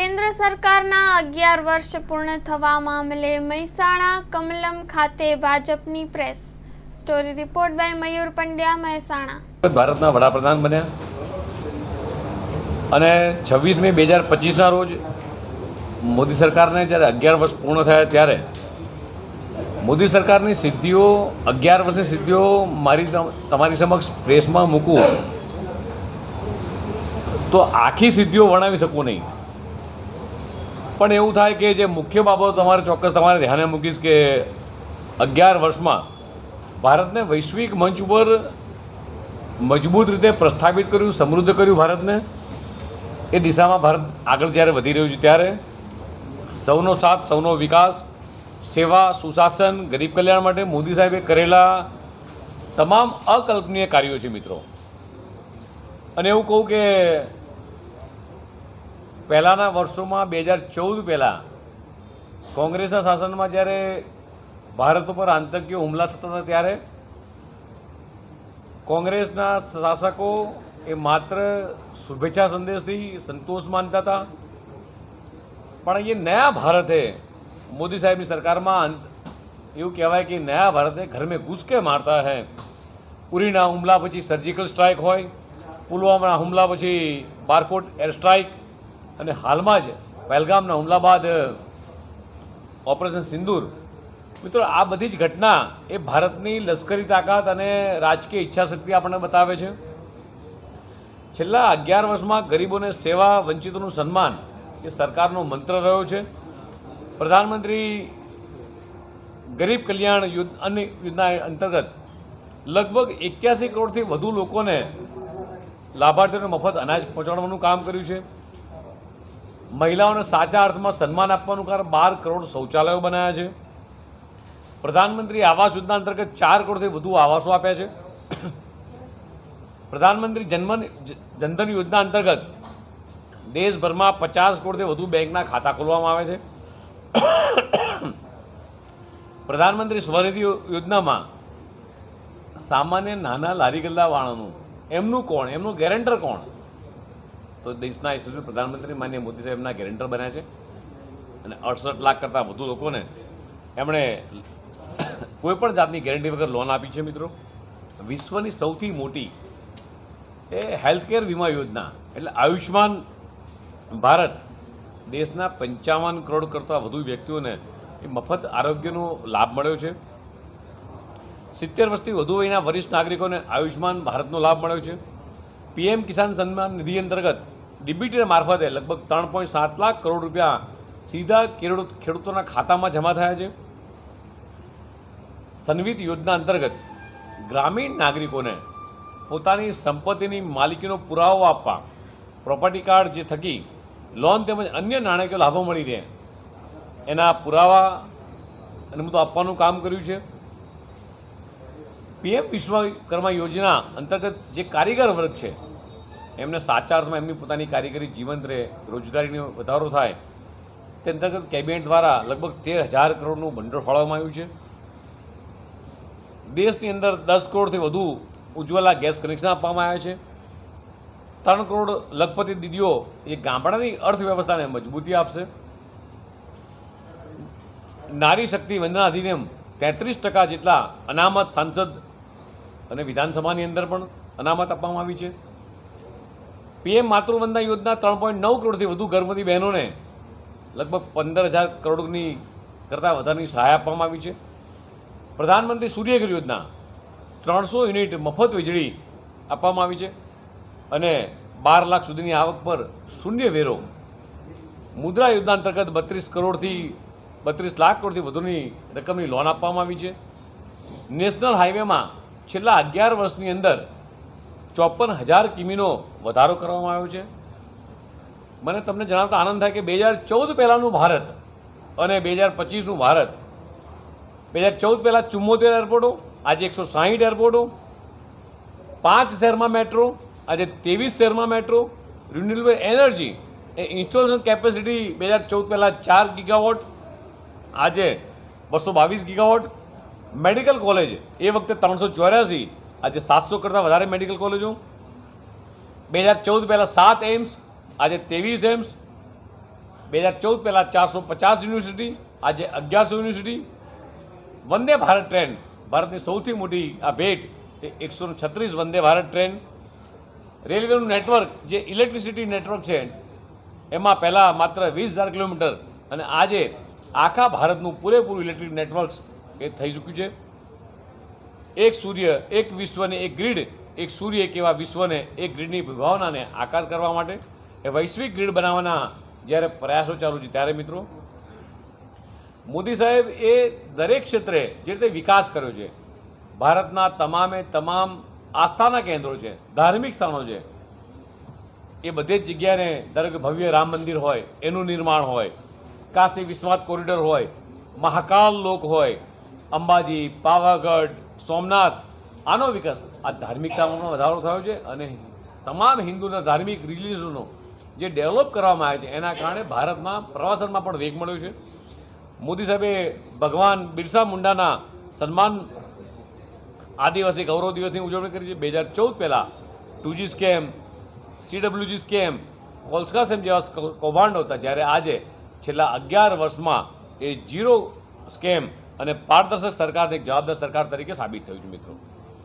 કેન્દ્ર સરકારના અગિયાર વર્ષ પૂર્ણ થવા મામલે મહેસાણા, કમલમ ખાતે ભાજપની press. Story report by Mayur Pandya, Mehsana. ભારતના વડાપ્રધાન બન્યા. અને છવ્વીસ મે બે હજાર પચીસના રોજ મોદી સરકારને જ્યારે અગિયાર વર્ષ પૂર્ણ થયા ત્યારે મોદી સરકારની સિદ્ધિઓ, અગિયાર વર્ષની સિદ્ધિઓ મારી તમારી સમક્ષ પ્રેસમાં મૂકું, તો આખી સિદ્ધિઓ વર્ણવી શકું નહીં. પણ એવું થાય કે જે મુખ્ય બાબતો તમારે ચોક્કસ તમારે ધ્યાને મૂકીશ કે અગિયાર વર્ષમાં ભારતને વૈશ્વિક મંચ ઉપર મજબૂત રીતે પ્રસ્થાપિત કર્યું, સમૃદ્ધ કર્યું ભારતને. એ દિશામાં ભારત આગળ જ્યારે વધી રહ્યું છે ત્યારે સૌનો સાથ, સૌનો વિકાસ, સેવા, સુશાસન, ગરીબ કલ્યાણ માટે મોદી સાહેબે કરેલા તમામ અકલ્પનીય કાર્યો છે મિત્રો. અને એવું કહું કે પહેલાંના વર્ષોમાં બે હજાર ચૌદ પહેલાં કોંગ્રેસના શાસનમાં જ્યારે ભારત ઉપર આતંકીય હુમલા થતા હતા ત્યારે કોંગ્રેસના શાસકો એ માત્ર શુભેચ્છા સંદેશથી સંતોષ માનતા હતા. પણ એ નયા ભારતે મોદી સાહેબની સરકારમાં અંત- એવું કહેવાય કે નયા ભારતે ઘર મેં ઘૂસ કે મારતા હૈ. ઉરીના હુમલા પછી સર્જિકલ સ્ટ્રાઇક હોય, પુલવામાના હુમલા પછી બારકોટ એર સ્ટ્રાઇક અને હાલમાં જ પહેલગામના હુમલા બાદ ઓપરેશન સિંદૂર. મિત્રો, આ બધી જ ઘટના એ ભારતની લશ્કરી તાકાત અને રાજકીય ઈચ્છાશક્તિ આપણને બતાવે છે. છેલ્લા અગિયાર વર્ષમાં ગરીબોને સેવા વંચિતોનું સન્માન એ સરકારનો મંત્ર રહ્યો છે. પ્રધાનમંત્રી ગરીબ કલ્યાણ યુદ્ધ અન્ન યોજના અંતર્ગત લગભગ એક્યાસી કરોડથી વધુ લોકોને લાભાર્થીઓને મફત અનાજ પહોંચાડવાનું કામ કર્યું છે. મહિલાઓને સાચા અર્થમાં સન્માન આપવાનું કારણ બાર કરોડ શૌચાલયો બનાવ્યા છે. પ્રધાનમંત્રી આવાસ યોજના અંતર્ગત ચાર કરોડથી વધુ આવાસો આપ્યા છે. પ્રધાનમંત્રી જન્મન જનધન યોજના અંતર્ગત દેશભરમાં પચાસ કરોડથી વધુ બેંકના ખાતા ખોલવામાં આવે છે. પ્રધાનમંત્રી સ્વનિધિ યોજનામાં સામાન્ય નાના લારી ગલ્લાવાળાનું એમનું કોણ? એમનું ગેરેન્ટર કોણ? તો દેશના યશસ્વી પ્રધાનમંત્રી માન્ય મોદી સાહેબના ગેરેન્ટર બન્યા છે. અને અડસઠ લાખ કરતાં વધુ લોકોને એમણે કોઈપણ જાતની ગેરંટી વગર લોન આપી છે મિત્રો. વિશ્વની સૌથી મોટી એ હેલ્થકેર વીમા યોજના, એટલે આયુષ્યમાન ભારત દેશના પંચાવન કરોડ કરતાં વધુ વ્યક્તિઓને એ મફત આરોગ્યનો લાભ મળ્યો છે. સિત્તેર વર્ષથી વધુ વયના વરિષ્ઠ નાગરિકોને આયુષ્યમાન ભારતનો લાભ મળ્યો છે. પીએમ કિસાન સન્માન નિધિ અંતર્ગત ડીબીટી મારફતે લગભગ ત્રણ પોઈન્ટ સાત લાખ કરોડ રૂપિયા સીધા ખેડૂત ખેડૂતોના ખાતામાં જમા થયા છે. સન્વિત યોજના અંતર્ગત ગ્રામીણ નાગરિકોને પોતાની સંપત્તિની માલિકીનો પુરાવો આપવા, પ્રોપર્ટી કાર્ડ જે થકી લોન તેમજ અન્ય નાણાકીય લાભો મળી રહે, એના પુરાવા અને બધું આપવાનું કામ કર્યું છે. પીએમ વિશ્વકર્મા યોજના અંતર્ગત જે કારીગર વર્ગ છે, એમને સાચા અર્થમાં એમની પોતાની કારીગરી જીવંત રહે, રોજગારીનો વધારો થાય, તે અંતર્ગત કેબિનેટ દ્વારા લગભગ તેર હજાર કરોડનું ભંડોળ ફાળવવામાં આવ્યું છે. દેશની અંદર દસ કરોડથી વધુ ઉજ્જવલા ગેસ કનેક્શન આપવામાં આવ્યા છે. ત્રણ કરોડ લખપતિ દીદીઓ એ ગામડાની અર્થવ્યવસ્થાને મજબૂતી આપશે. નારી શક્તિ વંદના અધિનિયમ તેત્રીસ ટકા જેટલા અનામત સાંસદ અને વિધાનસભાની અંદર પણ અનામત આપવામાં આવી છે. પીએમ માતૃવંદના યોજના ત્રણ પોઈન્ટ નવ કરોડથી વધુ ગર્ભવતી બહેનોને લગભગ પંદર હજાર કરોડની કરતાં વધારાની સહાય આપવામાં આવી છે. પ્રધાનમંત્રી સૂર્યઘર યોજના ત્રણસો યુનિટ મફત વીજળી આપવામાં આવી છે અને બાર લાખ સુધીની આવક પર શૂન્ય વેરો. મુદ્રા યોજના અંતર્ગત બત્રીસ કરોડથી બત્રીસ લાખ કરોડથી વધુની રકમની લોન આપવામાં આવી છે. નેશનલ હાઈવેમાં છેલ્લા અગિયાર વર્ષની અંદર ચોપન હજાર કિમીનો વધારો કરવામાં આવ્યો છે. મને તમને જણાવતા આનંદ થાય કે બે હજાર ચૌદ પહેલાંનું ભારત અને બે હજાર પચીસનું ભારત. બે હજાર ચૌદ પહેલાં ચુમ્મોતેર એરપોર્ટો, આજે એકસો સાહીઠ એરપોર્ટો. પાંચ શહેરમાં મેટ્રો, આજે ત્રેવીસ શહેરમાં મેટ્રો. રિન્યુએબલ એનર્જી એ ઇન્સ્ટોલેશન કેપેસિટી બે હજાર ચૌદ પહેલાં ચાર ગીગાવોટ, આજે બસો બાવીસ ગીગાવોટ. મેડિકલ કોલેજ, એ વખતે ત્રણસો ચોર્યાસી, આજે સાતસો કરતાં વધારે મેડિકલ કોલેજો. બે હજાર ચૌદ પહેલાં સાત એમ્સ આજે ત્રેવીસ એમ્સ બે હજાર ચૌદ પહેલાં ચારસો પચાસ યુનિવર્સિટી, આજે અગિયારસો યુનિવર્સિટી. વંદે ભારત ટ્રેન, ભારતની સૌથી મોટી આ ભેટ એ એકસો છત્રીસ વંદે ભારત ટ્રેન. રેલવેનું નેટવર્ક, જે ઇલેક્ટ્રિસિટી નેટવર્ક છે, એમાં પહેલાં માત્ર વીસ હજાર કિલોમીટર. અને આજે આખા ભારતનું પૂરેપૂરું ઇલેક્ટ્રિક નેટવર્ક એ થઈ ચૂક્યું છે. એક સૂર્ય, એક વિશ્વને એક ગ્રીડ, એક સૂર્ય એક એવા વિશ્વને એક ગ્રીડની વિભાવનાને આકાર કરવા માટે એ વૈશ્વિક ગ્રીડ બનાવવાના જ્યારે પ્રયાસો ચાલુ છે ત્યારે મિત્રો, મોદી સાહેબ એ દરેક ક્ષેત્રે જે રીતે વિકાસ કર્યો છે, ભારતના તમામે તમામ આસ્થાના કેન્દ્રો છે, ધાર્મિક સ્થાનો છે, એ બધે જ જગ્યાને ધારો કે ભવ્ય રામ મંદિર હોય, એનું નિર્માણ હોય, કાશી વિશ્વનાથ કોરિડોર હોય, મહાકાલ લોક હોય અંબાજી, પાવાગઢ, સોમનાથ. આનો વિકાસ આ ધાર્મિકતામાં વધારો થયો છે અને તમામ હિન્દુના ધાર્મિક રિલીઝનો જે ડેવલપ કરવામાં આવે છે, એના કારણે ભારતમાં પ્રવાસનમાં પણ વેગ મળ્યો છે. મોદી સાહેબે ભગવાન બિરસા મુંડાના સન્માન આદિવાસી ગૌરવ દિવસની ઉજવણી કરી છે. બે હજાર ચૌદ પહેલાં two G scam, CWG scam, કોલ્સકા scam જેવા કૌભાંડો હતા જ્યારે આજે છેલ્લા અગિયાર વર્ષમાં એ ઝીરો સ્કેમ અને પારદર્શક સરકાર એક જવાબદાર સરકાર તરીકે સાબિત થયું છે મિત્રો.